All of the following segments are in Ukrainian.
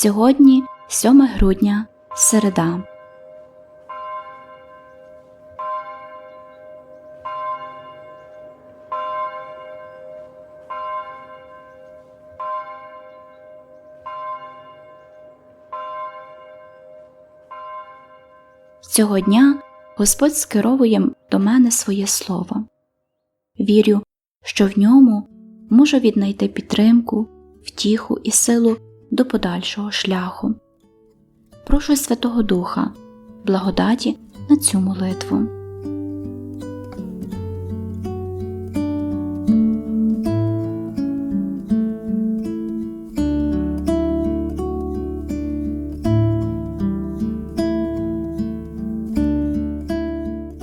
Сьогодні 7 грудня, середа. Цього дня Господь скеровує до мене своє слово. Вірю, що в ньому можу віднайти підтримку, втіху і силу до подальшого шляху. Прошу Святого Духа, благодаті на цю молитву.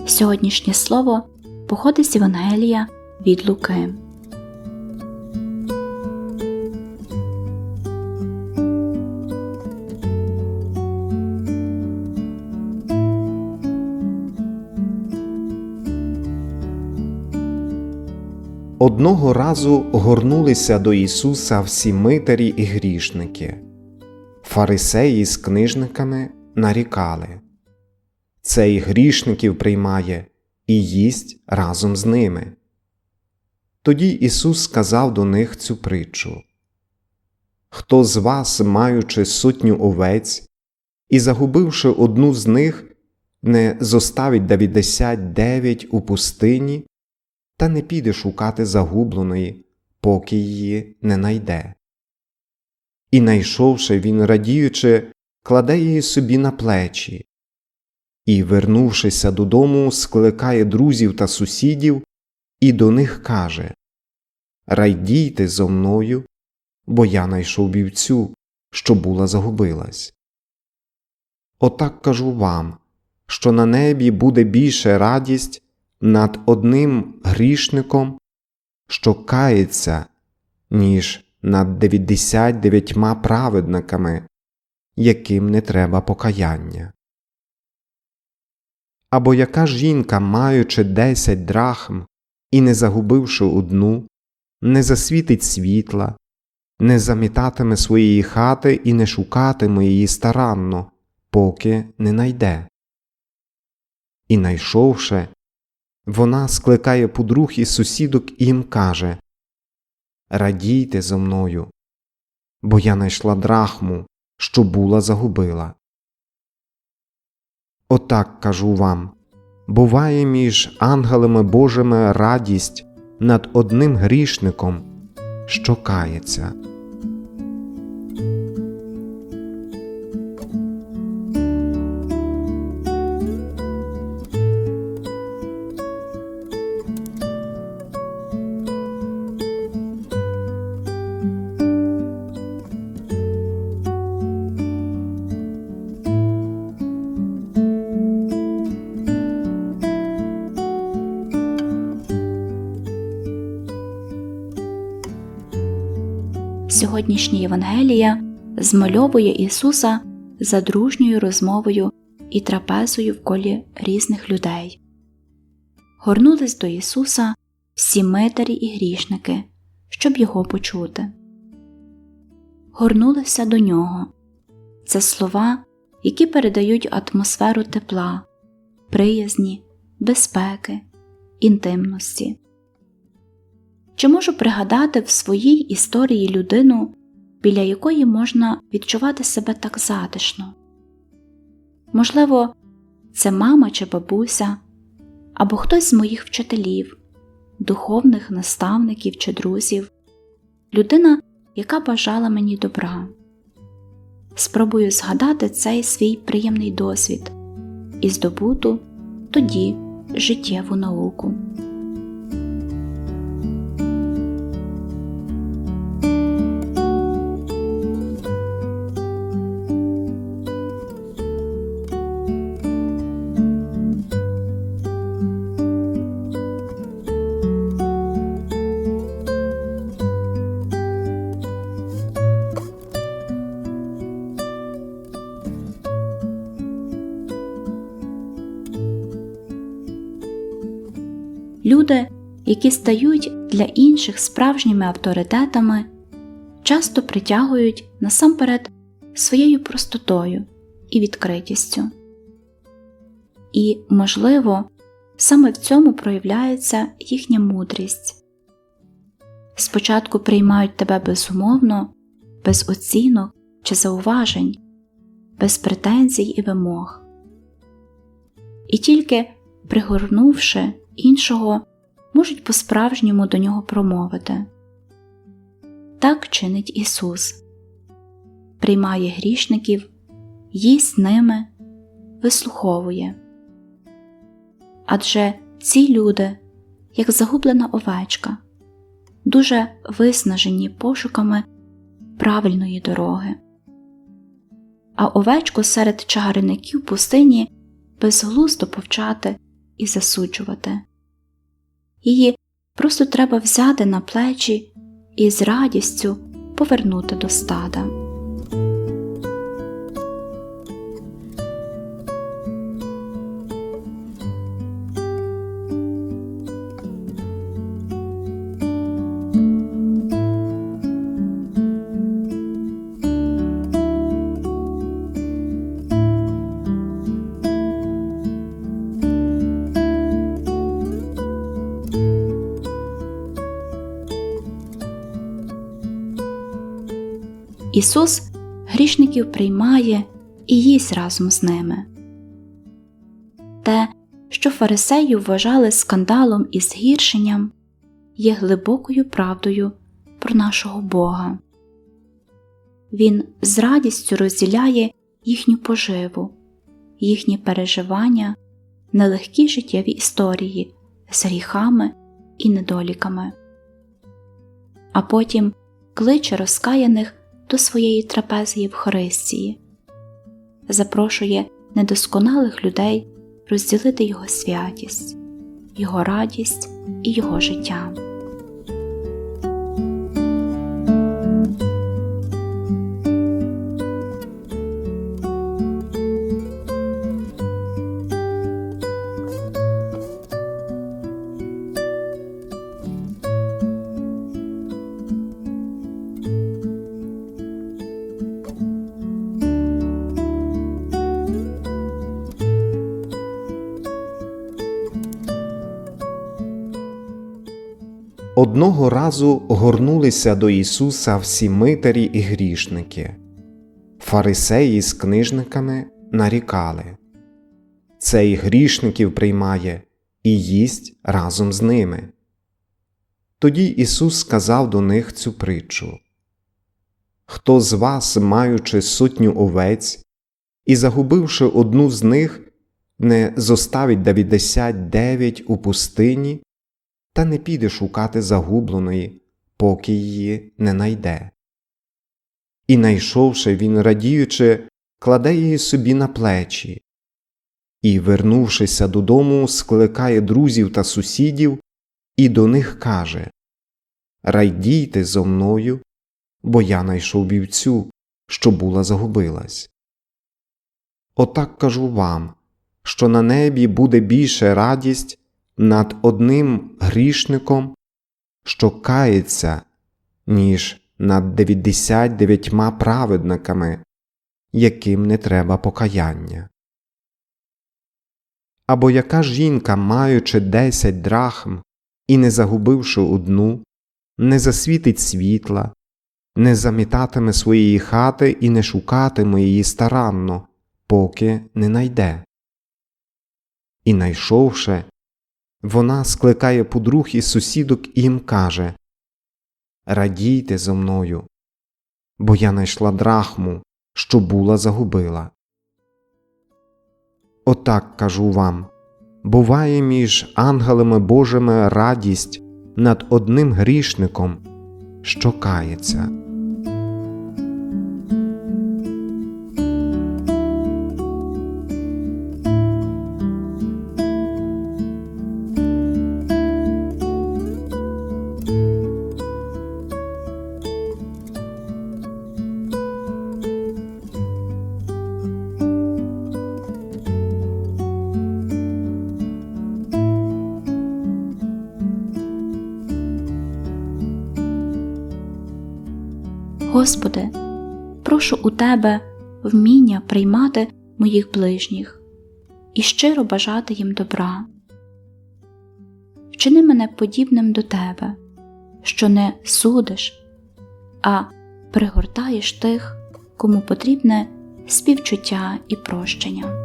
Сьогоднішнє слово походить з Євангелія від Луки. Одного разу горнулися до Ісуса всі митарі і грішники. Фарисеї з книжниками нарікали Цей грішників приймає і їсть разом з ними. Тоді Ісус сказав до них цю притчу Хто з вас, маючи сотню овець і загубивши одну з них, не зоставить дев'ятдесят дев'ять у пустині та не піде шукати загубленої, поки її не найде. І, найшовши він, радіючи, кладе її собі на плечі, і, вернувшися додому, скликає друзів та сусідів і до них каже Райдійте зо мною, бо я найшов вівцю, що була загубилась. Отак кажу вам, що на небі буде більше радість над одним грішником, що кається, ніж над дев'ятдесят дев'ятьма праведниками, яким не треба покаяння. Або яка жінка, маючи десять драхм і не загубивши одну, не засвітить світла, не замітатиме своєї хати і не шукатиме її старанно, поки не найде. І найшовши, вона скликає подруг і сусідок і їм каже Радійте зо мною, бо я найшла драхму, що була загубила. Отак кажу вам буває між ангелами Божими радість над одним грішником, що кається. Сьогоднішнє Євангелія змальовує Ісуса за дружньою розмовою і трапезою в колі різних людей. Горнулись до Ісуса всі митарі і грішники, щоб його почути. Горнулися до нього це слова, які передають атмосферу тепла, приязні, безпеки, інтимності. Чи можу пригадати в своїй історії людину, біля якої можна відчувати себе так затишно? Можливо, це мама чи бабуся, або хтось з моїх вчителів, духовних наставників чи друзів, людина, яка бажала мені добра. Спробую згадати цей свій приємний досвід і здобуту тоді життєву науку. Люди, які стають для інших справжніми авторитетами, часто притягують насамперед своєю простотою і відкритістю. І, можливо, саме в цьому проявляється їхня мудрість. Спочатку приймають тебе безумовно, без оцінок чи зауважень, без претензій і вимог. І тільки пригорнувши іншого, можуть по-справжньому до нього промовити. Так чинить Ісус приймає грішників, їсть ними, вислуховує. Адже ці люди, як загублена овечка, дуже виснажені пошуками правильної дороги. А овечку серед чагарників пустині безглуздо повчати і засуджувати. Її просто треба взяти на плечі і з радістю повернути до стада. Ісус грішників приймає і їсть разом з ними. Те, що фарисеї вважали скандалом і згіршенням, є глибокою правдою про нашого Бога. Він з радістю розділяє їхню поживу, їхні переживання, нелегкі життєві історії з гріхами і недоліками, а потім кличе розкаяних до своєї трапези Євхаристії, запрошує недосконалих людей розділити його святість, його радість і його життя. Одного разу горнулися до Ісуса всі митарі і грішники. Фарисеї з книжниками нарікали Цей грішників приймає і їсть разом з ними. Тоді Ісус сказав до них цю притчу Хто з вас, маючи сотню овець і загубивши одну з них, не зоставить дев'ятдесят дев'ять у пустині та не піде шукати загубленої, поки її не найде. І, найшовши він, радіючи, кладе її собі на плечі, і, вернувшися додому, скликає друзів та сусідів і до них каже Райдійте зо мною, бо я найшов вівцю, що була загубилась. Отак кажу вам, що на небі буде більше радість над одним грішником, що кається, ніж над 99 праведниками, яким не треба покаяння. Або яка жінка, маючи 10 драхм і не загубивши одну, не засвітить світла, не замітатиме своєї хати і не шукатиме її старанно, поки не найде. І найшовши, вона скликає подруг і сусідок і їм каже Радійте зо мною, бо я найшла драхму, що була загубила. Отак кажу вам буває між ангелами Божими радість над одним грішником, що кається. Господи, прошу у тебе вміння приймати моїх ближніх і щиро бажати їм добра. Вчини мене подібним до тебе, що не судиш, а пригортаєш тих, кому потрібне співчуття і прощення.